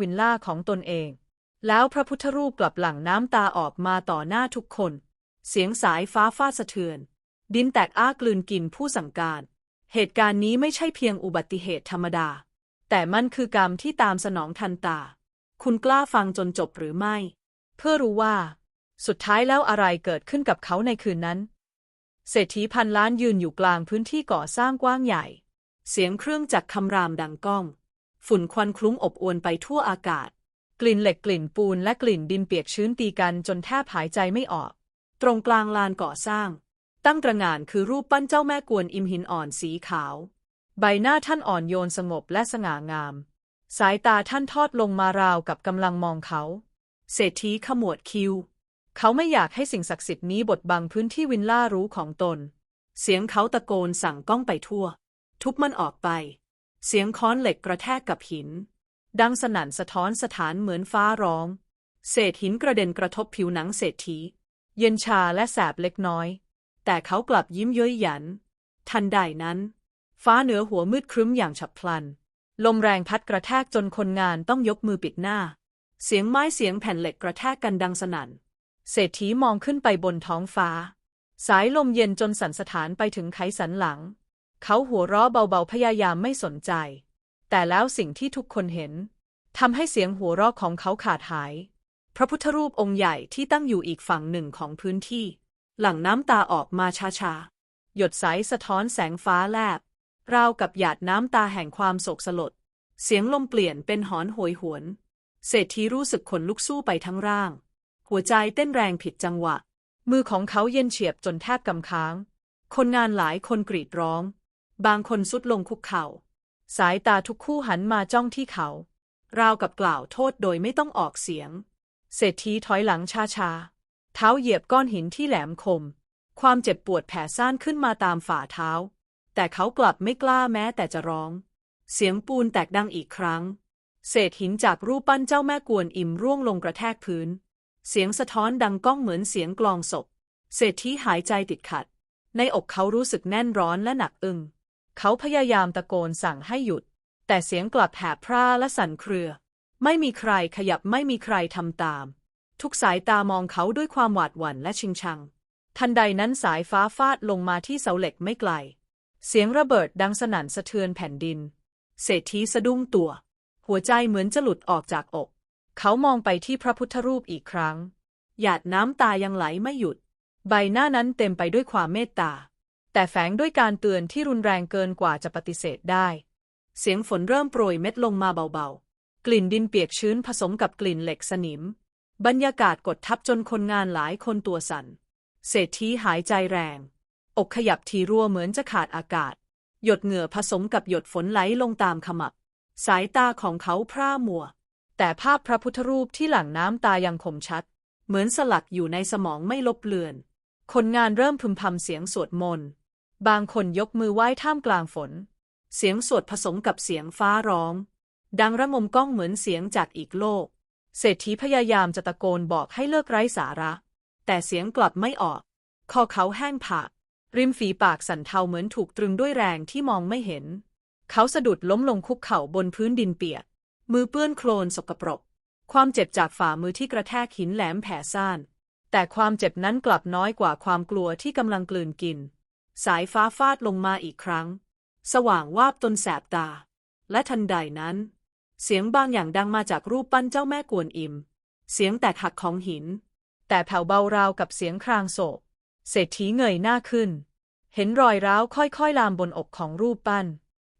วินล่าของตนเอง แล้วพระพุทธรูปกลับหลั่งน้ำตาออกมาต่อหน้าทุกคน เสียงสายฟ้าฟาดสะเทือน ดินแตกอ้ากลืนกินผู้สั่งการ เหตุการณ์นี้ไม่ใช่เพียงอุบัติเหตุธรรมดา แต่มันคือกรรมที่ตามสนองทันตา คุณกล้าฟังจนจบหรือไม่ เพื่อรู้ว่า สุดท้ายแล้วอะไรเกิดขึ้นกับเขาในคืนนั้น เศรษฐีพันล้านยืนอยู่กลางพื้นที่ก่อสร้างกว้างใหญ่ เสียงเครื่องจักรคำรามดังก้อง ฝุ่นควันคลุ้งอบอวนไปทั่วอากาศ กลิ่นเหล็กกลิ่นปูนและกลิ่นดินเปียกชื้นตีกันจนแทบหายใจไม่ออก ตรงกลางลานก่อสร้าง ตั้งตระหง่านคือรูปปั้นเจ้าแม่กวนอิมหินอ่อนสีขาว ใบหน้าท่านอ่อนโยนสงบและสง่างาม สายตาท่านทอดลงมาราวกับกำลังมองเขา เศรษฐีขมวดคิ้วเขาไม่อยากให้สิ่งศักดิ์สิทธิ์นี้บดบังพื้นที่วินล่ารู้ของตน เสียงเขาตะโกนสั่งก้องไปทั่ว ทุบมันออกไป เสียงค้อนเหล็กกระแทกกับหิน ดังสนั่นสะท้อนสถานเหมือนฟ้าร้อง เศษหินกระเด็นกระทบผิวหนังเศรษฐี เย็นชาและแสบเล็กน้อย แต่เขากลับยิ้มเย้ยหยัน ทันใดนั้น ฟ้าเหนือหัวมืดครึ้มอย่างฉับพลัน ลมแรงพัดกระแทกจนคนงานต้องยกมือปิดหน้า เสียงไม้เสียงแผ่นเหล็กกระแทกกันดังสนั่น เศรษฐีมองขึ้นไปบนท้องฟ้า สายลมเย็นจนสั่นสถานไปถึงไขสันหลัง เขาหัวเราะเบาๆพยายามไม่สนใจ แต่แล้วสิ่งที่ทุกคนเห็นทำให้เสียงหัวเราะของเขาขาดหาย พระพุทธรูปองค์ใหญ่ที่ตั้งอยู่อีกฝั่งหนึ่งของพื้นที่ หลั่งน้ำตาออกมาช้าๆ หยดใสสะท้อนแสงฟ้าแลบ ราวกับหยาดน้ำตาแห่งความโศกสลด เสียงลมเปลี่ยนเป็นหอนโหยหวน เศรษฐีรู้สึกขนลุกสู้ไปทั้งร่าง หัวใจเต้นแรงผิดจังหวะ มือของเขาเย็นเฉียบจนแทบกำค้าง คนงานหลายคนกรีดร้อง บางคนสุดลงคุกเข่า สายตาทุกคู่หันมาจ้องที่เขา ราวกับกล่าวโทษโดยไม่ต้องออกเสียง เศรษฐีถอยหลังช้าๆ เท้าเหยียบก้อนหินที่แหลมคม ความเจ็บปวดแผ่ซ่านขึ้นมาตามฝ่าเท้า แต่เขากลับไม่กล้าแม้แต่จะร้อง เสียงปูนแตกดังอีกครั้ง เศษหินจากรูปปั้นเจ้าแม่กวนอิมร่วงลงกระแทกพื้น เสียงสะท้อนดังก้องเหมือนเสียงกลองศพ เศรษฐีหายใจติดขัด ในอกเขารู้สึกแน่นร้อนและหนักอึ้ง เขาพยายามตะโกนสั่งให้หยุด แต่เสียงกลับแหบพร่าและสั่นเครือ ไม่มีใครขยับไม่มีใครทำตาม ทุกสายตามองเขาด้วยความหวาดหวั่นและชิงชัง ทันใดนั้นสายฟ้าฟาดลงมาที่เสาเหล็กไม่ไกล เสียงระเบิดดังสนั่นสะเทือนแผ่นดิน เศรษฐีสะดุ้งตัว หัวใจเหมือนจะหลุดออกจากอก เขามองไปที่พระพุทธรูปอีกครั้ง หยาดน้ำตายังไหลไม่หยุด ใบหน้านั้นเต็มไปด้วยความเมตตา แต่แฝงด้วยการเตือนที่รุนแรงเกินกว่าจะปฏิเสธได้ เสียงฝนเริ่มโปรยเม็ดลงมาเบาๆ กลิ่นดินเปียกชื้นผสมกับกลิ่นเหล็กสนิม บรรยากาศกดทับจนคนงานหลายคนตัวสั่น เศรษฐีหายใจแรง อกขยับทีรั่วเหมือนจะขาดอากาศ หยดเหงื่อผสมกับหยดฝนไหลลงตามขมับ สายตาของเขาพร่ามัว แต่ภาพพระพุทธรูปที่หลังน้ำตายังคมชัด เหมือนสลักอยู่ในสมองไม่ลบเลือน คนงานเริ่มพึมพำเสียงสวดมนต์ บางคนยกมือไหว้ท่ามกลางฝน เสียงสวดผสมกับเสียงฟ้าร้อง ดังระงมก้องเหมือนเสียงจากอีกโลก เศรษฐีพยายามจะตะโกนบอกให้เลิกไร้สาระ แต่เสียงกลับไม่ออก คอเขาแห้งผาก ริมฝีปากสั่นเทาเหมือนถูกตรึงด้วยแรงที่มองไม่เห็น เขาสะดุดล้มลงคุกเข่าบนพื้นดินเปียก มือเปื้อนโคลนสกปรก ความเจ็บจากฝ่ามือที่กระแทกหินแหลมแผ่ซ่าน แต่ความเจ็บนั้นกลับน้อยกว่าความกลัวที่กำลังกลืนกิน สายฟ้าฟาดลงมาอีกครั้ง สว่างวาบจนแสบตา และทันใดนั้น เสียงบางอย่างดังมาจากรูปปั้นเจ้าแม่กวนอิม เสียงแตกหักของหิน แต่แผ่วเบาราวกับเสียงครางโศก เศรษฐีเงยหน้าขึ้น เห็นรอยร้าวค่อยๆ ลามบนอกของรูปปั้น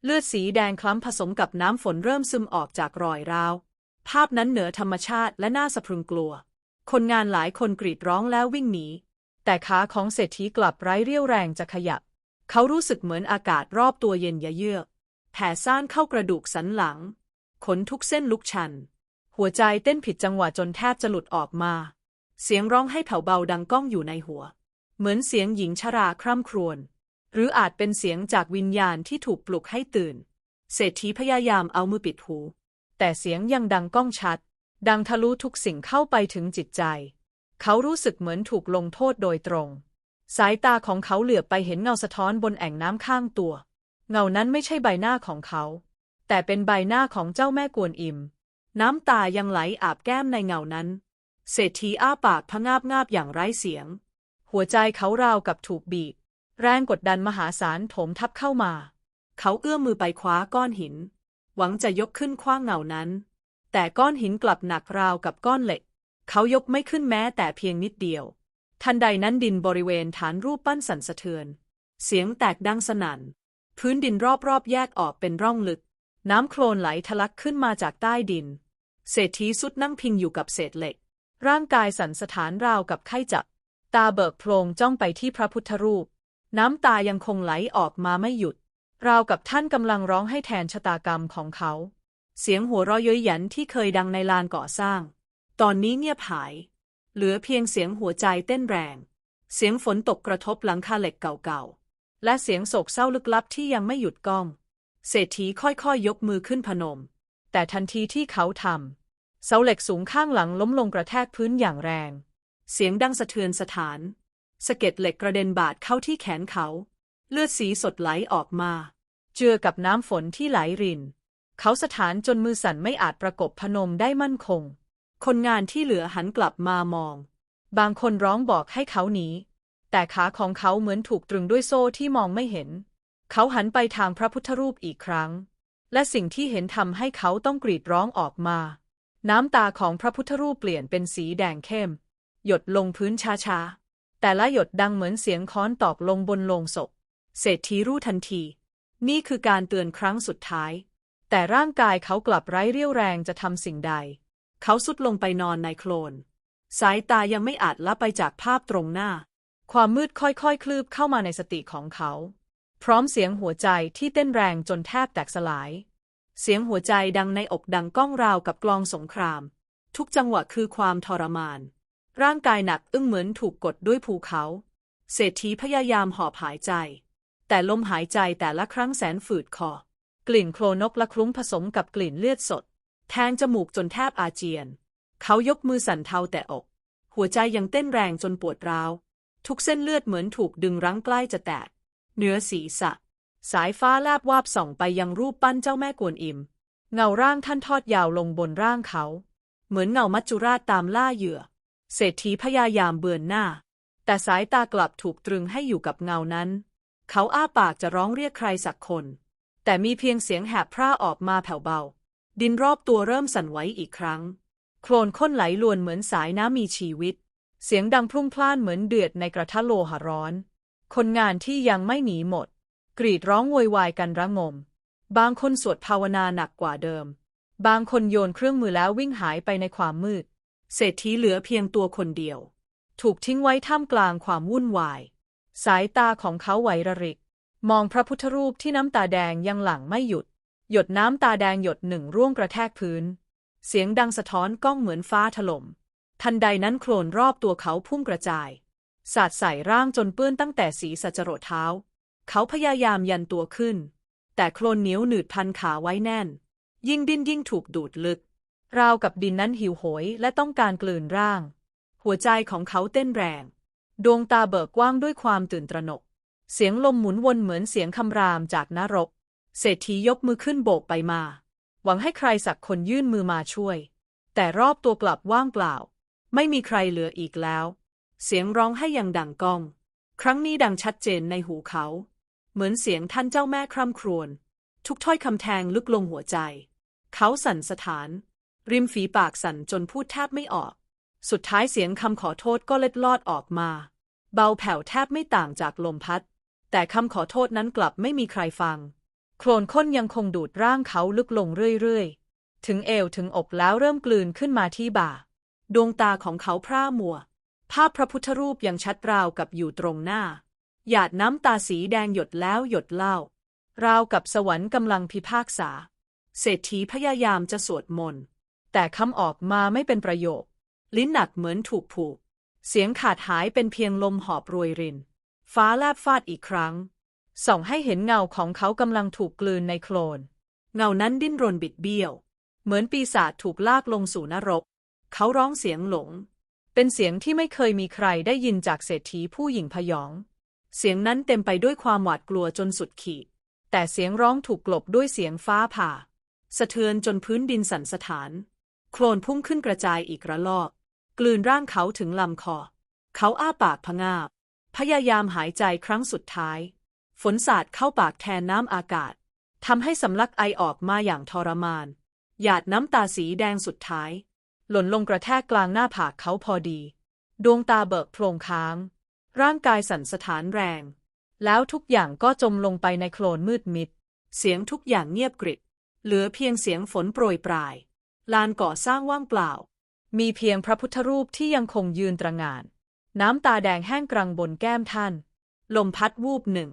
เลือดสีแดงคล้ำผสมกับน้ำฝนเริ่มซึมออกจากรอยร้าว ภาพนั้นเหนือธรรมชาติและน่าสะพรึงกลัว คนงานหลายคนกรีดร้องแล้ววิ่งหนี แต่ขาของเศรษฐีกลับไร้เรี่ยวแรงจะขยับ เขารู้สึกเหมือนอากาศรอบตัวเย็นยะเยือกแผ่ซ่านเข้ากระดูกสันหลัง ขนทุกเส้นลุกชัน หัวใจเต้นผิดจังหวะจนแทบจะหลุดออกมา เสียงร้องให้แผ่วเบาดังก้องอยู่ในหัว เหมือนเสียงหญิงชราคร่ำครวญ หรืออาจเป็นเสียงจากวิญญาณที่ถูกปลุกให้ตื่น เศรษฐีพยายามเอามือปิดหู แต่เสียงยังดังก้องชัด ดังทะลุทุกสิ่งเข้าไปถึงจิตใจ เขารู้สึกเหมือนถูกลงโทษโดยตรง สายตาของเขาเหลือบไปเห็นเงาสะท้อนบนแอ่งน้ำข้างตัว เงานั้นไม่ใช่ใบหน้าของเขา แต่เป็นใบหน้าของเจ้าแม่กวนอิม น้ำตายังไหลอาบแก้มในเงานั้น เศรษฐีอ้าปากพะงาบงาบอย่างไร้เสียง หัวใจเขาราวกับถูกบีบ แรงกดดันมหาศาลโถมทับเข้ามา เขาเอื้อมมือไปคว้าก้อนหิน หวังจะยกขึ้นคว้างเงานั้น แต่ก้อนหินกลับหนักราวกับก้อนเหล็ก เขายกไม่ขึ้นแม้แต่เพียงนิดเดียว ทันใดนั้นดินบริเวณฐานรูปปั้นสั่นสะเทือน เสียงแตกดังสนั่น พื้นดินรอบๆ แยกออกเป็นร่องลึก น้ำโคลนไหลทะลักขึ้นมาจากใต้ดิน เศรษฐีสุดนั่งพิงอยู่กับเศษเหล็ก ร่างกายสั่นสะท้านราวกับไข้จับ ตาเบิกโพลงจ้องไปที่พระพุทธรูป น้ำตายังคงไหลออกมาไม่หยุด ราวกับท่านกำลังร้องให้แทนชะตากรรมของเขา เสียงหัวเราะเย้ยหยันที่เคยดังในลานก่อสร้าง ตอนนี้เงียบหาย เหลือเพียงเสียงหัวใจเต้นแรง เสียงฝนตกกระทบหลังคาเหล็กเก่าๆ และเสียงโศกเศร้าลึกลับที่ยังไม่หยุดก้อง เศรษฐีค่อยๆ ยกมือขึ้นพนม แต่ทันทีที่เขาทำเสาเหล็กสูงข้างหลังล้มลงกระแทกพื้นอย่างแรง เสียงดังสะเทือนสถาน สะเก็ดเหล็กกระเด็นบาดเข้าที่แขนเขา เลือดสีสดไหลออกมา เจือกับน้ำฝนที่ไหลริน เขาสถานจนมือสั่นไม่อาจประกบพนมได้มั่นคง คนงานที่เหลือหันกลับมามอง บางคนร้องบอกให้เขาหนี แต่ขาของเขาเหมือนถูกตรึงด้วยโซ่ที่มองไม่เห็น เขาหันไปทางพระพุทธรูปอีกครั้ง และสิ่งที่เห็นทำให้เขาต้องกรีดร้องออกมา น้ำตาของพระพุทธรูปเปลี่ยนเป็นสีแดงเข้ม หยดลงพื้นช้าๆ แต่ละหยดดังเหมือนเสียงค้อนตอกลงบนโลงศพ เศรษฐีรู้ทันที นี่คือการเตือนครั้งสุดท้าย แต่ร่างกายเขากลับไร้เรี่ยวแรงจะทำสิ่งใด เขาสุดลงไปนอนในโคลน สายตายังไม่อาจละไปจากภาพตรงหน้า ความมืดค่อยๆ คลืบเข้ามาในสติของเขา พร้อมเสียงหัวใจที่เต้นแรงจนแทบแตกสลาย เสียงหัวใจดังในอกดังก้องราวกับกลองสงคราม ทุกจังหวะคือความทรมาน ร่างกายหนักอึ้งเหมือนถูกกดด้วยภูเขา เศรษฐีพยายามหอบหายใจ แต่ลมหายใจแต่ละครั้งแสนฝืดคอกลิ่นโคลนกละคลุ้งผสมกับกลิ่นเลือดสด แทงจมูกจนแทบอาเจียน เขายกมือสั่นเทาแต่อก หัวใจยังเต้นแรงจนปวดร้าว ทุกเส้นเลือดเหมือนถูกดึงรั้งใกล้จะแตก เหนือศีรษะ สายฟ้าแลบวาบส่องไปยังรูปปั้นเจ้าแม่กวนอิม เงาร่างท่านทอดยาวลงบนร่างเขา เหมือนเงามัจจุราชตามล่าเหยื่อ เศรษฐีพยายามเบือนหน้า แต่สายตากลับถูกตรึงให้อยู่กับเงานั้น เขาอ้าปากจะร้องเรียกใครสักคน แต่มีเพียงเสียงแหบพร่าออกมาแผ่วเบา ดินรอบตัวเริ่มสั่นไหวอีกครั้ง โคลนข้นไหลลวนเหมือนสายน้ำมีชีวิต เสียงดังพลุ่งพล่านเหมือนเดือดในกระทะโลหะร้อน คนงานที่ยังไม่หนีหมด กรีดร้องโวยวายกันระงม บางคนสวดภาวนาหนักกว่าเดิม บางคนโยนเครื่องมือแล้ววิ่งหายไปในความมืด เศรษฐีเหลือเพียงตัวคนเดียว ถูกทิ้งไว้ท่ามกลางความวุ่นวาย สายตาของเขาไหวระริก มองพระพุทธรูปที่น้ำตาแดงยังหลั่งไม่หยุด หยดน้ำตาแดงหยดหนึ่งร่วงกระแทกพื้น เสียงดังสะท้อนก้องเหมือนฟ้าถล่ม ทันใดนั้นโคลนรอบตัวเขาพุ่งกระจาย สาดใส่ร่างจนเปื้อนตั้งแต่ศีรษะจรดเท้า เขาพยายามยันตัวขึ้น แต่โคลนเหนียวหนืดพันขาไว้แน่น ยิ่งดิ้นยิ่งถูกดูดลึก ราวกับดินนั้นหิวโหยและต้องการกลืนร่าง หัวใจของเขาเต้นแรง ดวงตาเบิกกว้างด้วยความตื่นตระหนก เสียงลมหมุนวนเหมือนเสียงคำรามจากนรก เศรษฐียกมือขึ้นโบกไปมา หวังให้ใครสักคนยื่นมือมาช่วย แต่รอบตัวกลับว่างเปล่า ไม่มีใครเหลืออีกแล้ว เสียงร้องให้อยังดังก้อง ครั้งนี้ดังชัดเจนในหูเขา เหมือนเสียงท่านเจ้าแม่คร่ำครวญทุกถ้อยคำแทงลึกลงหัวใจ เขาสั่นสถาน ริมฝีปากสั่นจนพูดแทบไม่ออก สุดท้ายเสียงคำขอโทษก็เล็ดลอดออกมา เบาแผ่วแทบไม่ต่างจากลมพัด แต่คำขอโทษนั้นกลับไม่มีใครฟัง โคลนข้นยังคงดูดร่างเขาลึกลงเรื่อยๆ ถึงเอวถึงอกแล้วเริ่มกลืนขึ้นมาที่บ่า ดวงตาของเขาพร่ามัว ภาพพระพุทธรูปยังชัดราวกับอยู่ตรงหน้า หยาดน้ำตาสีแดงหยดแล้วหยดเล่า ราวกับสวรรค์กำลังพิพากษา เศรษฐีพยายามจะสวดมนต์ แต่คำออกมาไม่เป็นประโยค ลิ้นหนักเหมือนถูกผูก เสียงขาดหายเป็นเพียงลมหอบรวยริน ฟ้าแลบฟาดอีกครั้ง ส่องให้เห็นเงาของเขากำลังถูกกลืนในโคลน เงานั้นดิ้นรนบิดเบี้ยว เหมือนปีศาจถูกลากลงสู่นรก เขาร้องเสียงหลง เป็นเสียงที่ไม่เคยมีใครได้ยินจากเศรษฐีผู้หญิงพยอง เสียงนั้นเต็มไปด้วยความหวาดกลัวจนสุดขีด แต่เสียงร้องถูกกลบด้วยเสียงฟ้าผ่า สะเทือนจนพื้นดินสั่นสะท้าน โคลนพุ่งขึ้นกระจายอีกระลอก กลืนร่างเขาถึงลำคอ เขาอ้าปากพงาบ พยายามหายใจครั้งสุดท้าย ฝนสาดเข้าปากแทนน้ำอากาศทำให้สำลักไอออกมาอย่างทรมาน หยาดน้ำตาสีแดงสุดท้าย หล่นลงกระแทกกลางหน้าผากเขาพอดี ดวงตาเบิกโพลงค้าง ร่างกายสั่นสะท้านแรง แล้วทุกอย่างก็จมลงไปในโคลนมืดมิด เสียงทุกอย่างเงียบกริบ เหลือเพียงเสียงฝนโปรยปลาย ลานก่อสร้างว่างเปล่า มีเพียงพระพุทธรูปที่ยังคงยืนตระงาน น้ำตาแดงแห้งกรังบนแก้มท่าน ลมพัดวูบหนึ่ง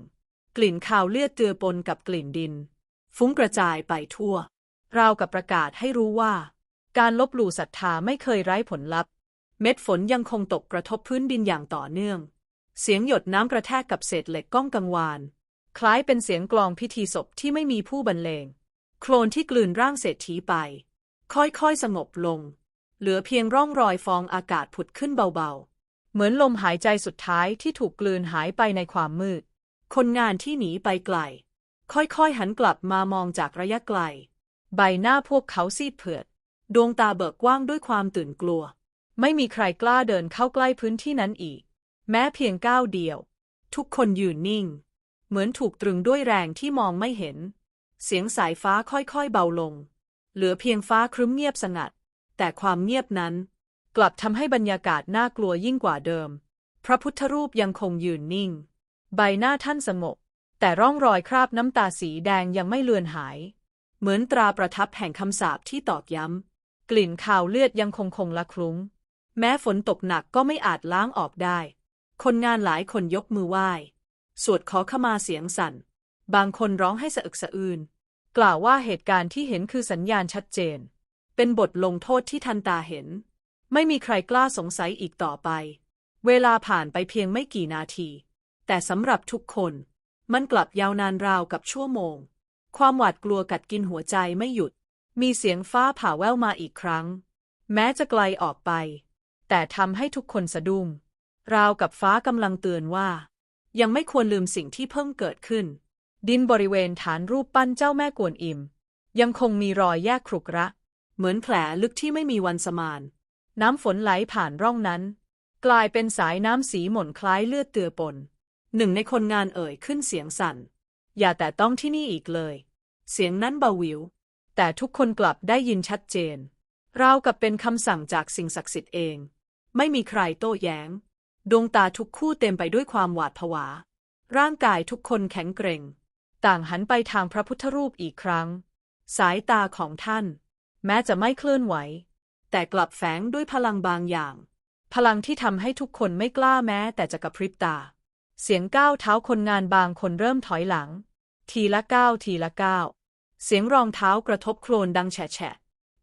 กลิ่นคาวเลือดเจือปนกับกลิ่นดิน ฟุ้งกระจายไปทั่ว ราวกับประกาศให้รู้ว่า การลบหลู่ศรัทธาไม่เคยไร้ผลลัพธ์ เม็ดฝนยังคงตกกระทบพื้นดินอย่างต่อเนื่อง เสียงหยดน้ำกระแทกกับเศษเหล็กก้องกังวาน คล้ายเป็นเสียงกลองพิธีศพที่ไม่มีผู้บรรเลง โคลนที่กลืนร่างเศรษฐีไป ค่อยๆสงบลง เหลือเพียงร่องรอยฟองอากาศผุดขึ้นเบาๆ เหมือนลมหายใจสุดท้ายที่ถูกกลืนหายไปในความมืด คนงานที่หนีไปไกล ค่อยๆหันกลับมามองจากระยะไกล ใบหน้าพวกเขาซีดเผือด ดวงตาเบิกกว้างด้วยความตื่นกลัว ไม่มีใครกล้าเดินเข้าใกล้พื้นที่นั้นอีก แม้เพียงก้าวเดียว ทุกคนยืนนิ่ง เหมือนถูกตรึงด้วยแรงที่มองไม่เห็น เสียงสายฟ้าค่อยๆเบาลง เหลือเพียงฟ้าครึ้มเงียบสงัด แต่ความเงียบนั้น กลับทำให้บรรยากาศน่ากลัวยิ่งกว่าเดิม พระพุทธรูปยังคงยืนนิ่ง ใบหน้าท่านสงบ แต่ร่องรอยคราบน้ำตาสีแดงยังไม่เลือนหาย เหมือนตราประทับแห่งคำสาปที่ตอกย้ำ กลิ่นคาวเลือดยังคงคงละคลุ้ง แม้ฝนตกหนักก็ไม่อาจล้างออกได้ คนงานหลายคนยกมือไหว้ สวดขอขมาเสียงสั่น บางคนร้องให้สะอึกสะอื้น กล่าวว่าเหตุการณ์ที่เห็นคือสัญญาณชัดเจน เป็นบทลงโทษที่ทันตาเห็น ไม่มีใครกล้าสงสัยอีกต่อไป เวลาผ่านไปเพียงไม่กี่นาที แต่สำหรับทุกคนมันกลับยาวนานราวกับชั่วโมง ความหวาดกลัวกัดกินหัวใจไม่หยุด มีเสียงฟ้าผ่าแว่วมาอีกครั้ง แม้จะไกลออกไป แต่ทำให้ทุกคนสะดุ้งราวกับฟ้ากำลังเตือนว่า ยังไม่ควรลืมสิ่งที่เพิ่งเกิดขึ้น ดินบริเวณฐานรูปปั้นเจ้าแม่กวนอิม ยังคงมีรอยแยกครุกระ เหมือนแผลลึกที่ไม่มีวันสมาน น้ำฝนไหลผ่านร่องนั้น กลายเป็นสายน้ำสีหม่นคล้ายเลือดเตือปน หนึ่งในคนงานเอ่ยขึ้นเสียงสั่น อย่าแต่ต้องที่นี่อีกเลย เสียงนั้นเบาหวิว แต่ทุกคนกลับได้ยินชัดเจน ราวกับเป็นคำสั่งจากสิ่งศักดิ์สิทธิ์เอง ไม่มีใครโต้แย้ง ดวงตาทุกคู่เต็มไปด้วยความหวาดผวา ร่างกายทุกคนแข็งเกร็ง ต่างหันไปทางพระพุทธรูปอีกครั้ง สายตาของท่าน แม้จะไม่เคลื่อนไหว แต่กลับแฝงด้วยพลังบางอย่าง พลังที่ทำให้ทุกคนไม่กล้าแม้แต่จะกระพริบตา เสียงก้าวเท้าคนงานบางคนเริ่มถอยหลัง ทีละก้าวทีละก้าวเสียงรองเท้ากระทบโคลนดังแฉะ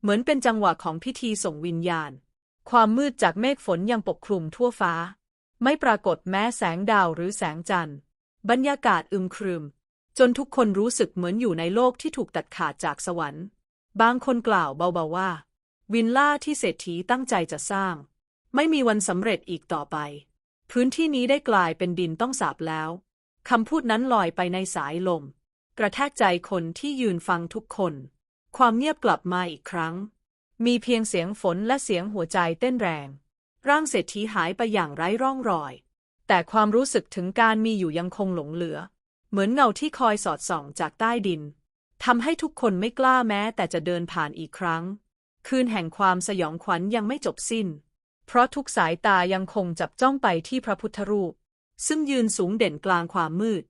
เหมือนเป็นจังหวะของพิธีส่งวิญญาณ ความมืดจากเมฆฝนยังปกคลุมทั่วฟ้า ไม่ปรากฏแม้แสงดาวหรือแสงจันทร์ บรรยากาศอึมครึม จนทุกคนรู้สึกเหมือนอยู่ในโลกที่ถูกตัดขาดจากสวรรค์ บางคนกล่าวเบาๆว่า วินล่าที่เศรษฐีตั้งใจจะสร้าง ไม่มีวันสำเร็จอีกต่อไป พื้นที่นี้ได้กลายเป็นดินต้องสาบแล้วคำพูดนั้นลอยไปในสายลม กระแทกใจคนที่ยืนฟังทุกคน ความเงียบกลับมาอีกครั้ง มีเพียงเสียงฝนและเสียงหัวใจเต้นแรง ร่างเศรษฐีหายไปอย่างไร้ร่องรอย แต่ความรู้สึกถึงการมีอยู่ยังคงหลงเหลือ เหมือนเงาที่คอยสอดส่องจากใต้ดินทำให้ทุกคนไม่กล้าแม้แต่จะเดินผ่านอีกครั้ง คืนแห่งความสยองขวัญยังไม่จบสิ้น เพราะทุกสายตายังคงจับจ้องไปที่พระพุทธรูป ซึ่งยืนสูงเด่นกลางความมืด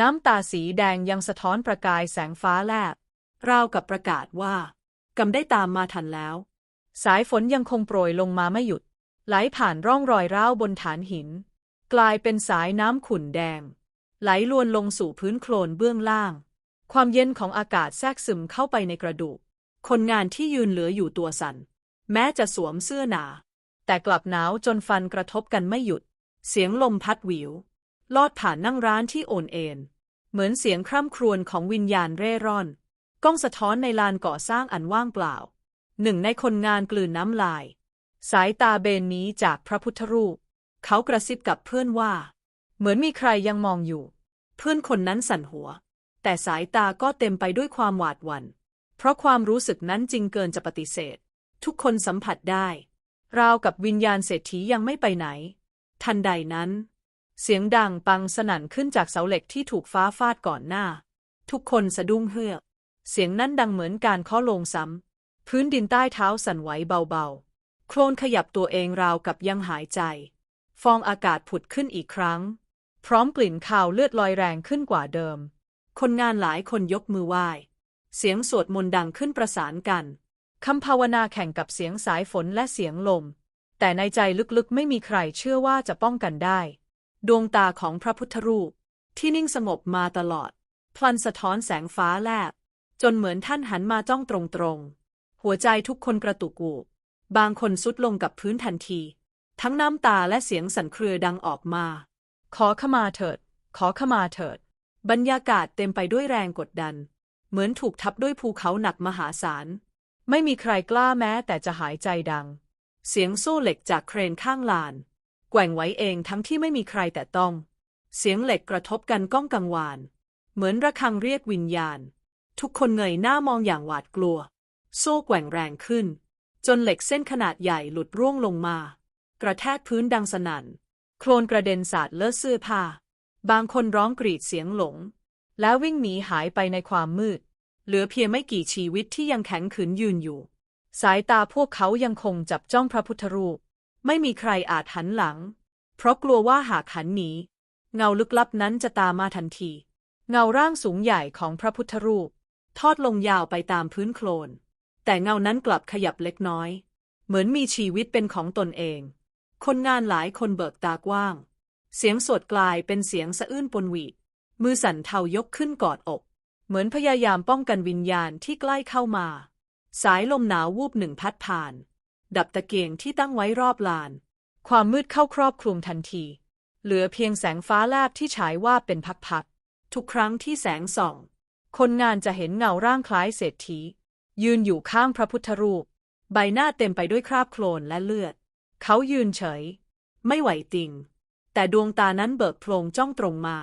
น้ำตาสีแดงยังสะท้อนประกายแสงฟ้าแลบ ราวกับประกาศว่ากำได้ตามมาทันแล้ว สายฝนยังคงโปรยลงมาไม่หยุด ไหลผ่านร่องรอยร้าวบนฐานหิน กลายเป็นสายน้ำขุ่นแดง ไหลลวนลงสู่พื้นโคลนเบื้องล่าง ความเย็นของอากาศแทรกซึมเข้าไปในกระดูก คนงานที่ยืนเหลืออยู่ตัวสัน่น แม้จะสวมเสื้อหนา แต่กลับหนาวจนฟันกระทบกันไม่หยุด เสียงลมพัดหวิว ลอดผ่านนั่งร้านที่โอนเอ็นเหมือนเสียงคร่ำครวญของวิญญาณเร่ร่อนก้องสะท้อนในลานก่อสร้างอันว่างเปล่า หนึ่งในคนงานกลืนน้ำลาย สายตาเบนนี้จากพระพุทธรูป เขากระซิบกับเพื่อนว่า เหมือนมีใครยังมองอยู่ เพื่อนคนนั้นสั่นหัว แต่สายตาก็เต็มไปด้วยความหวาดหวัน่น เพราะความรู้สึกนั้นจริงเกินจะปฏิเสธ ทุกคนสัมผัสได้ ราวกับวิญญาณเศรษฐียังไม่ไปไหน ทันใดนั้น เสียงดังปังสนั่นขึ้นจากเสาเหล็กที่ถูกฟ้าฟาดก่อนหน้า ทุกคนสะดุ้งเฮือก เสียงนั้นดังเหมือนการเคาะโลงซ้ำ พื้นดินใต้เท้าสั่นไหวเบาๆ โคลนขยับตัวเองราวกับยังหายใจ ฟองอากาศผุดขึ้นอีกครั้ง พร้อมกลิ่นคาวเลือดลอยแรงขึ้นกว่าเดิม คนงานหลายคนยกมือไหว้ เสียงสวดมนต์ดังขึ้นประสานกัน คำภาวนาแข่งกับเสียงสายฝนและเสียงลม แต่ในใจลึกๆไม่มีใครเชื่อว่าจะป้องกันได้ ดวงตาของพระพุทธรูป ที่นิ่งสงบมาตลอด พลันสะท้อนแสงฟ้าแลบ จนเหมือนท่านหันมาจ้องตรงๆ หัวใจทุกคนกระตุกูบางคนสุดลงกับพื้นทันที ทั้งน้ำตาและเสียงสั่นเครือดังออกมา ขอขมาเถิด ขอขมาเถิด บรรยากาศเต็มไปด้วยแรงกดดัน เหมือนถูกทับด้วยภูเขาหนักมหาศาล ไม่มีใครกล้าแม้แต่จะหายใจดัง เสียงโซ่เหล็กจากเครนข้างลาน แกว่งไหวเองทั้งที่ไม่มีใครแต่ต้อง เสียงเหล็กกระทบกันก้องกังวาน เหมือนระฆังเรียกวิญญาณ ทุกคนเงยหน้ามองอย่างหวาดกลัว โซ่แกว่งแรงขึ้น จนเหล็กเส้นขนาดใหญ่หลุดร่วงลงมา กระแทกพื้นดังสนั่น โคลนกระเด็นสาดเลอะเสื้อผ้า บางคนร้องกรีดเสียงหลง แล้ววิ่งหนีหายไปในความมืด เหลือเพียงไม่กี่ชีวิตที่ยังแข็งขืนยืนอยู่ สายตาพวกเขายังคงจับจ้องพระพุทธรูป ไม่มีใครอาจหันหลัง เพราะกลัวว่าหากหันหนีเงาลึกลับนั้นจะตามมาทันที เงาร่างสูงใหญ่ของพระพุทธรูป ทอดลงยาวไปตามพื้นโคลน แต่เงานั้นกลับขยับเล็กน้อย เหมือนมีชีวิตเป็นของตนเอง คนงานหลายคนเบิกตากว้าง เสียงสวดกลายเป็นเสียงสะอื้นปนหวีดมือสั่นเทายกขึ้นกอดอก เหมือนพยายามป้องกันวิญญาณที่ใกล้เข้ามา สายลมหนาววูบหนึ่งพัดผ่าน ดับตะเกียงที่ตั้งไว้รอบลาน ความมืดเข้าครอบคลุมทันที เหลือเพียงแสงฟ้าแลบที่ฉายว่าเป็นพักๆทุกครั้งที่แสงส่อง คนงานจะเห็นเงาร่างคล้ายเศรษฐี ยืนอยู่ข้างพระพุทธรูป ใบหน้าเต็มไปด้วยคราบโคลนและเลือด เขายืนเฉย ไม่ไหวติงแต่ดวงตานั้นเบิกโพลงจ้องตรงมา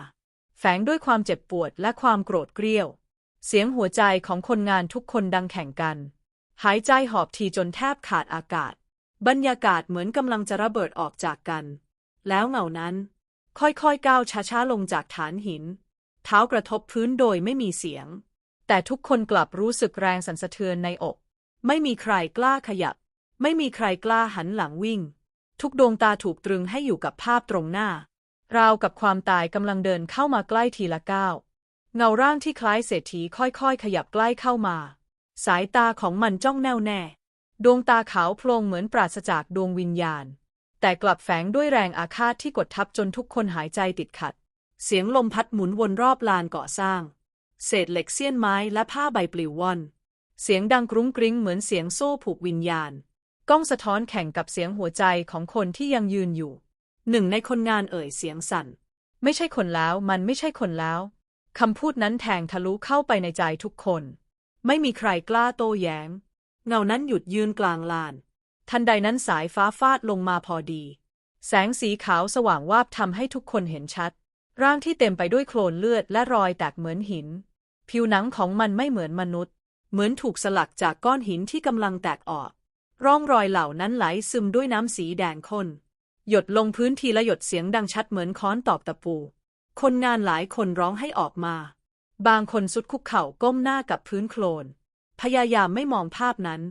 แฝงด้วยความเจ็บปวดและความโกรธเกรี้ยว เสียงหัวใจของคนงานทุกคนดังแข่งกัน หายใจหอบทีจนแทบขาดอากาศ บรรยากาศเหมือนกำลังจะระเบิดออกจากกัน แล้วเงานั้น ค่อยๆก้าวช้าๆลงจากฐานหิน เท้ากระทบพื้นโดยไม่มีเสียง แต่ทุกคนกลับรู้สึกแรงสั่นสะเทือนในอก ไม่มีใครกล้าขยับ ไม่มีใครกล้าหันหลังวิ่ง ทุกดวงตาถูกตรึงให้อยู่กับภาพตรงหน้า ราวกับความตายกำลังเดินเข้ามาใกล้ทีละก้าว เงาร่างที่คล้ายเศรษฐีค่อยๆ ขยับใกล้เข้ามา สายตาของมันจ้องแน่วแน่ ดวงตาขาวโพลงเหมือนปราศจากดวงวิญญาณ แต่กลับแฝงด้วยแรงอาฆาตที่กดทับจนทุกคนหายใจติดขัด เสียงลมพัดหมุนวนรอบลานก่อสร้าง เศษเหล็กเสี้ยนไม้และผ้าใบปลิวว่อน เสียงดังกรุ้งกริ้งเหมือนเสียงโซ่ผูกวิญญาณ ก้องสะท้อนแข่งกับเสียงหัวใจของคนที่ยังยืนอยู่ หนึ่งในคนงานเอ่ยเสียงสั่น ไม่ใช่คนแล้ว มันไม่ใช่คนแล้ว คำพูดนั้นแทงทะลุเข้าไปในใจทุกคน ไม่มีใครกล้าโต้แย้ง เงานั้นหยุดยืนกลางลาน ทันใดนั้นสายฟ้าฟาดลงมาพอดี แสงสีขาวสว่างวาบทำให้ทุกคนเห็นชัด ร่างที่เต็มไปด้วยโคลนเลือดและรอยแตกเหมือนหิน ผิวหนังของมันไม่เหมือนมนุษย์ เหมือนถูกสลักจากก้อนหินที่กำลังแตกออก ร่องรอยเหล่านั้นไหลซึมด้วยน้ำสีแดงข้น หยดลงพื้นทีละหยดเสียงดังชัดเหมือนค้อนตอกตะปู คนงานหลายคนร้องให้ออกมา บางคนสุดคุกเข่าก้มหน้ากับพื้นโคลน พยายามไม่มองภาพนั้น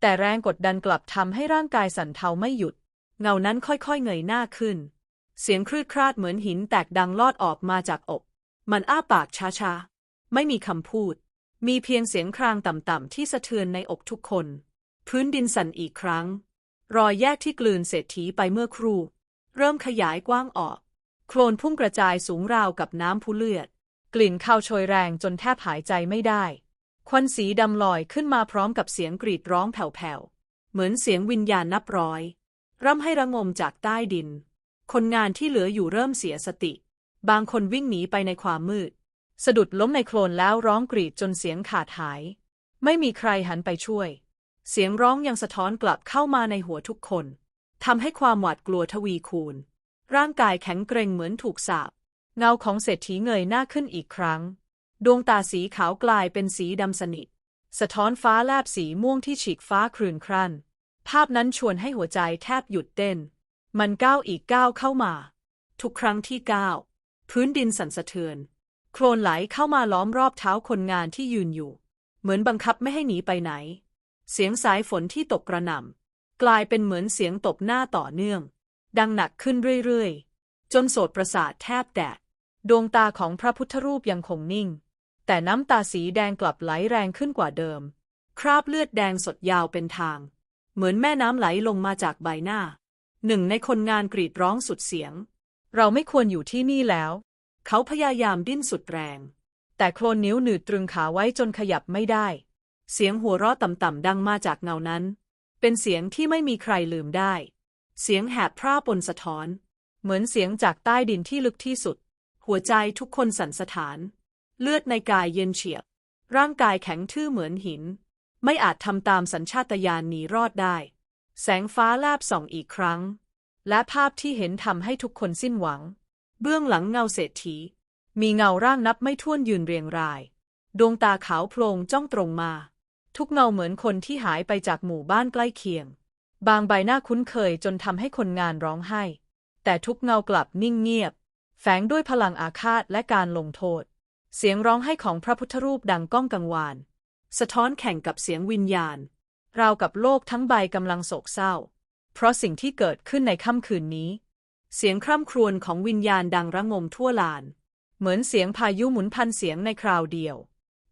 แต่แรงกดดันกลับทำให้ร่างกายสั่นเทาไม่หยุด เงานั้นค่อยๆเงยหน้าขึ้น เสียงครืดคราดเหมือนหินแตกดังลอดออกมาจากอก มันอ้าปากช้าๆ ไม่มีคำพูด มีเพียงเสียงครางต่ำๆที่สะเทือนในอกทุกคน พื้นดินสั่นอีกครั้ง รอยแยกที่กลืนเศรษฐีไปเมื่อครู่ เริ่มขยายกว้างออก โคลนพุ่งกระจายสูงราวกับน้ำพุเลือด กลิ่นข้าวโชยแรงจนแทบหายใจไม่ได้ ควันสีดำลอยขึ้นมาพร้อมกับเสียงกรีดร้องแผ่วๆ เหมือนเสียงวิญญาณนับร้อย ร่ำให้ระงมจากใต้ดิน คนงานที่เหลืออยู่เริ่มเสียสติ บางคนวิ่งหนีไปในความมืด สะดุดล้มในโคลนแล้วร้องกรีดจนเสียงขาดหาย ไม่มีใครหันไปช่วย เสียงร้องยังสะท้อนกลับเข้ามาในหัวทุกคนทำให้ความหวาดกลัวทวีคูณ ร่างกายแข็งเกร็งเหมือนถูกสาบ เงาของเศรษฐีเงยหน้าขึ้นอีกครั้ง ดวงตาสีขาวกลายเป็นสีดำสนิท สะท้อนฟ้าแลบสีม่วงที่ฉีกฟ้าครืนครั่น ภาพนั้นชวนให้หัวใจแทบหยุดเต้น มันก้าวอีกก้าวเข้ามา ทุกครั้งที่ก้าวพื้นดินสั่นสะเทือน โคลนไหลเข้ามาล้อมรอบเท้าคนงานที่ยืนอยู่ เหมือนบังคับไม่ให้หนีไปไหน เสียงสายฝนที่ตกกระหน่ำกลายเป็นเหมือนเสียงตบหน้าต่อเนื่อง ดังหนักขึ้นเรื่อยๆ จนโสดประสาทแทบแตกดวงตาของพระพุทธรูปยังคงนิ่ง แต่น้ำตาสีแดงกลับไหลแรงขึ้นกว่าเดิม คราบเลือดแดงสดยาวเป็นทาง เหมือนแม่น้ำไหลลงมาจากใบหน้า หนึ่งในคนงานกรีดร้องสุดเสียง เราไม่ควรอยู่ที่นี่แล้ว เขาพยายามดิ้นสุดแรง แต่โคลนนิ้วหนืดตรึงขาไว้จนขยับไม่ได้ เสียงหัวเราะต่ำๆดังมาจากเงานั้น เป็นเสียงที่ไม่มีใครลืมได้ เสียงแหบพร่าปนสะท้อน เหมือนเสียงจากใต้ดินที่ลึกที่สุด หัวใจทุกคนสั่นสะท้าน เลือดในกายเย็นเฉียบ ร่างกายแข็งทื่อเหมือนหิน ไม่อาจทำตามสัญชาตญาณหนีรอดได้ แสงฟ้าแลบส่องอีกครั้ง และภาพที่เห็นทำให้ทุกคนสิ้นหวัง เบื้องหลังเงาเศรษฐีมีเงาร่างนับไม่ถ้วนยืนเรียงราย ดวงตาขาวโพลงจ้องตรงมา ทุกเงาเหมือนคนที่หายไปจากหมู่บ้านใกล้เคียง บางใบหน้าคุ้นเคยจนทำให้คนงานร้องไห้ แต่ทุกเงากลับนิ่งเงียบ แฝงด้วยพลังอาฆาตและการลงโทษ เสียงร้องไห้ของพระพุทธรูปดังก้องกังวาน สะท้อนแข่งกับเสียงวิญญาณ ราวกับโลกทั้งใบกำลังโศกเศร้า เพราะสิ่งที่เกิดขึ้นในค่ำคืนนี้ เสียงคร่ำครวญของวิญญาณดังระงมทั่วลาน เหมือนเสียงพายุหมุนพันเสียงในคราวเดียว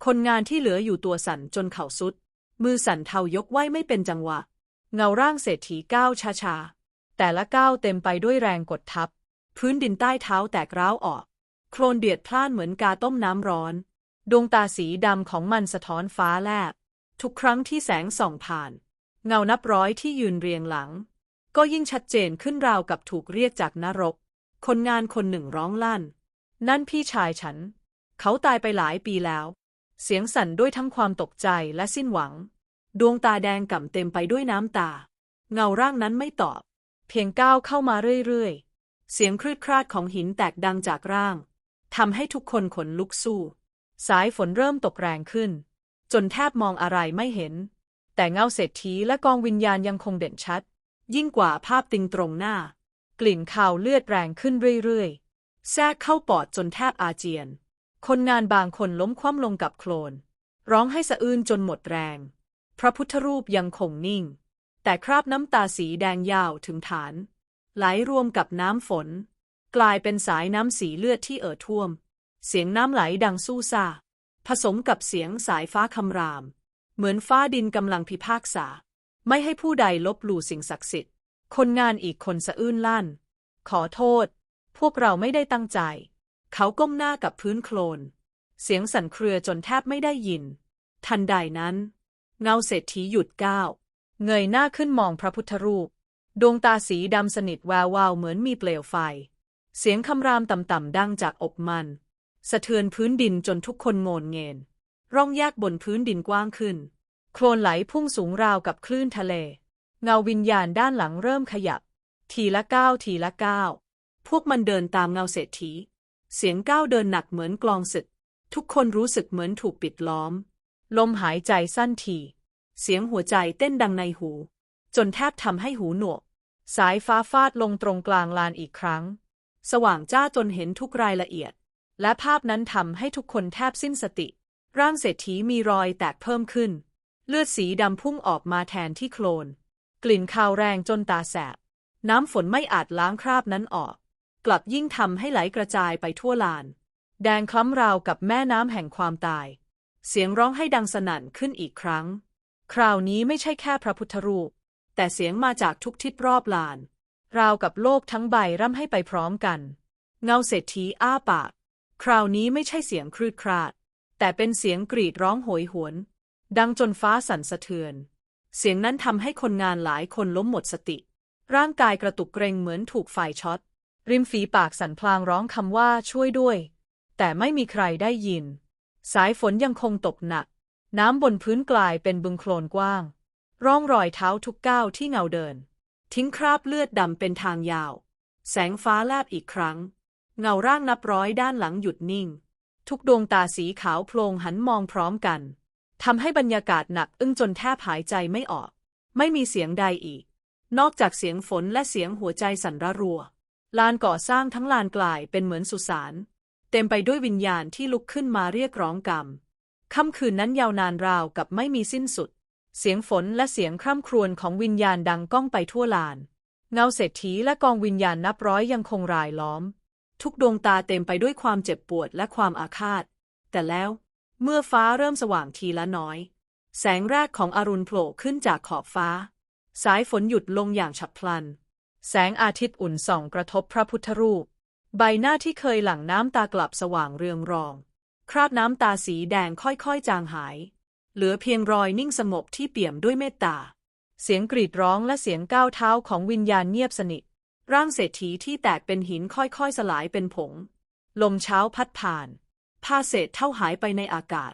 คนงานที่เหลืออยู่ตัวสั่นจนเข่าสุด มือสั่นเทายกไหวไม่เป็นจังหวะ เงาร่างเศรษฐีก้าวช้าๆ แต่ละก้าวเต็มไปด้วยแรงกดทับ พื้นดินใต้เท้าแตกร้าวออก โคลนเดือดพล่านเหมือนกาต้มน้ำร้อน ดวงตาสีดำของมันสะท้อนฟ้าแลบ ทุกครั้งที่แสงส่องผ่าน เงานับร้อยที่ยืนเรียงหลัง ก็ยิ่งชัดเจนขึ้นราวกับถูกเรียกจากนรก คนงานคนหนึ่งร้องลั่น นั่นพี่ชายฉัน เขาตายไปหลายปีแล้ว เสียงสั่นด้วยทั้งความตกใจและสิ้นหวัง ดวงตาแดงก่ำเต็มไปด้วยน้ำตา เงาร่างนั้นไม่ตอบ เพียงก้าวเข้ามาเรื่อยๆ เสียงครืดคราดของหินแตกดังจากร่างทำให้ทุกคนขนลุกสู้ สายฝนเริ่มตกแรงขึ้น จนแทบมองอะไรไม่เห็น แต่เงาเศรษฐีและกองวิญญาณยังคงเด่นชัด ยิ่งกว่าภาพติงตรงหน้า กลิ่นคาวเลือดแรงขึ้นเรื่อยๆ แทรกเข้าปอดจนแทบอาเจียน คนงานบางคนล้มคว่ำลงกับโคลน ร้องให้สะอื้นจนหมดแรง พระพุทธรูปยังคงนิ่ง แต่คราบน้ำตาสีแดงยาวถึงฐาน ไหลรวมกับน้ำฝน กลายเป็นสายน้ำสีเลือดที่เอ่อท่วม เสียงน้ำไหลดังสู้ซ่า ผสมกับเสียงสายฟ้าคำราม เหมือนฟ้าดินกำลังพิพากษา ไม่ให้ผู้ใดลบหลู่สิ่งศักดิ์สิทธิ์ คนงานอีกคนสะอื้นลั่น ขอโทษ พวกเราไม่ได้ตั้งใจ เขาก้มหน้ากับพื้นโคลน เสียงสั่นเครือจนแทบไม่ได้ยิน ทันใดนั้น เงาเศรษฐีหยุดก้าว เงยหน้าขึ้นมองพระพุทธรูป ดวงตาสีดำสนิทแวววาวเหมือนมีเปลวไฟ เสียงคำรามต่ำๆดังจากอกมัน สะเทือนพื้นดินจนทุกคนโงนเงินร่องแยกบนพื้นดินกว้างขึ้น โคลนไหลพุ่งสูงราวกับคลื่นทะเล เงาวิญญาณด้านหลังเริ่มขยับ ทีละก้าวทีละก้าวพวกมันเดินตามเงาเศรษฐี เสียงก้าวเดินหนักเหมือนกลองศึก ทุกคนรู้สึกเหมือนถูกปิดล้อม ลมหายใจสั้นที เสียงหัวใจเต้นดังในหู จนแทบทำให้หูหนวก สายฟ้าฟาดลงตรงกลางลานอีกครั้ง สว่างจ้าจนเห็นทุกรายละเอียด และภาพนั้นทำให้ทุกคนแทบสิ้นสติ ร่างเศรษฐีมีรอยแตกเพิ่มขึ้น เลือดสีดำพุ่งออกมาแทนที่โคลน กลิ่นคาวแรงจนตาแสบ น้ำฝนไม่อาจล้างคราบนั้นออก กลับยิ่งทำให้ไหลกระจายไปทั่วลาน แดงคล้ำราวกับแม่น้ำแห่งความตาย เสียงร้องให้ดังสนั่นขึ้นอีกครั้ง คราวนี้ไม่ใช่แค่พระพุทธรูป แต่เสียงมาจากทุกทิศรอบลาน ราวกับโลกทั้งใบร่ำให้ไปพร้อมกัน เงาเศรษฐีอ้าปาก คราวนี้ไม่ใช่เสียงครืดคราด แต่เป็นเสียงกรีดร้องโหยหวน ดังจนฟ้าสั่นสะเทือน เสียงนั้นทำให้คนงานหลายคนล้มหมดสติ ร่างกายกระตุกเกรงเหมือนถูกไฟช็อต ริมฝีปากสั่นพลางร้องคำว่าช่วยด้วย แต่ไม่มีใครได้ยิน สายฝนยังคงตกหนัก น้ำบนพื้นกลายเป็นบึงโคลนกว้าง ร่องรอยเท้าทุกก้าวที่เงาเดิน ทิ้งคราบเลือดดำเป็นทางยาว แสงฟ้าแลบอีกครั้ง เงาร่างนับร้อยด้านหลังหยุดนิ่ง ทุกดวงตาสีขาวโพลงหันมองพร้อมกันทำให้บรรยากาศหนักอึ้งจนแทบหายใจไม่ออก ไม่มีเสียงใดอีก นอกจากเสียงฝนและเสียงหัวใจสั่นระรัว ลานก่อสร้างทั้งลานกลายเป็นเหมือนสุสาน เต็มไปด้วยวิญญาณที่ลุกขึ้นมาเรียกร้องกรรม ค่ำคืนนั้นยาวนานราวกับไม่มีสิ้นสุด เสียงฝนและเสียงคร่ำครวญของวิญญาณดังก้องไปทั่วลาน เงาเศรษฐีและกองวิญญาณนับร้อยยังคงรายล้อม ทุกดวงตาเต็มไปด้วยความเจ็บปวดและความอาฆาต แต่แล้ว เมื่อฟ้าเริ่มสว่างทีละน้อย แสงแรกของอรุณโผล่ขึ้นจากขอบฟ้า สายฝนหยุดลงอย่างฉับพลัน แสงอาทิตย์อุ่นส่องกระทบพระพุทธรูป ใบหน้าที่เคยหลั่งน้ำตากลับสว่างเรืองรอง คราบน้ำตาสีแดงค่อยๆ จางหาย เหลือเพียงรอยนิ่งสงบที่เปี่ยมด้วยเมตตา เสียงกรีดร้องและเสียงก้าวเท้าของวิญญาณเงียบสนิท ร่างเศรษฐีที่แตกเป็นหินค่อยๆ สลายเป็นผง ลมเช้าพัดผ่าน ผ้าเศษเท่าหายไปในอากาศ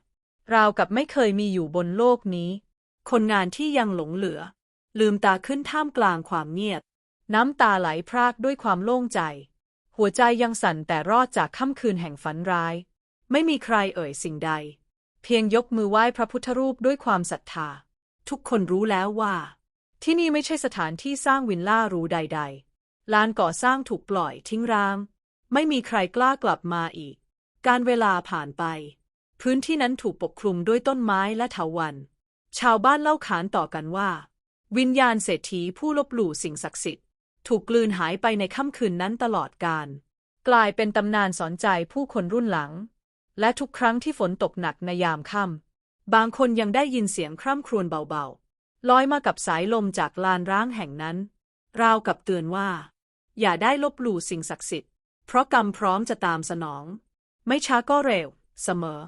ราวกับไม่เคยมีอยู่บนโลกนี้ คนงานที่ยังหลงเหลือ ลืมตาขึ้นท่ามกลางความเงียบ น้ำตาไหลพรากด้วยความโล่งใจ หัวใจยังสั่นแต่รอดจากค่ำคืนแห่งฝันร้าย ไม่มีใครเอ่ยสิ่งใด เพียงยกมือไหว้พระพุทธรูปด้วยความศรัทธา ทุกคนรู้แล้วว่า ที่นี่ไม่ใช่สถานที่สร้างวินล่ารูใด ๆ ลานก่อสร้างถูกปล่อยทิ้งร้าง ไม่มีใครกล้ากลับมาอีก การเวลาผ่านไป พื้นที่นั้นถูกปกคลุมด้วยต้นไม้และเถาวัลย์ชาวบ้านเล่าขานต่อกันว่า วิญญาณเศรษฐีผู้ลบหลู่สิ่งศักดิ์สิทธิ์ ถูกกลืนหายไปในค่ำคืนนั้นตลอดกาลกลายเป็นตำนานสอนใจผู้คนรุ่นหลัง และทุกครั้งที่ฝนตกหนักในยามค่ำบางคนยังได้ยินเสียงคร่ำครวญเบาๆลอยมากับสายลมจากลานร้างแห่งนั้น ราวกับเตือนว่า อย่าได้ลบหลู่สิ่งศักดิ์สิทธิ์ เพราะกรรมพร้อมจะตามสนอง ไม่ช้าก็เร็ว เสมอ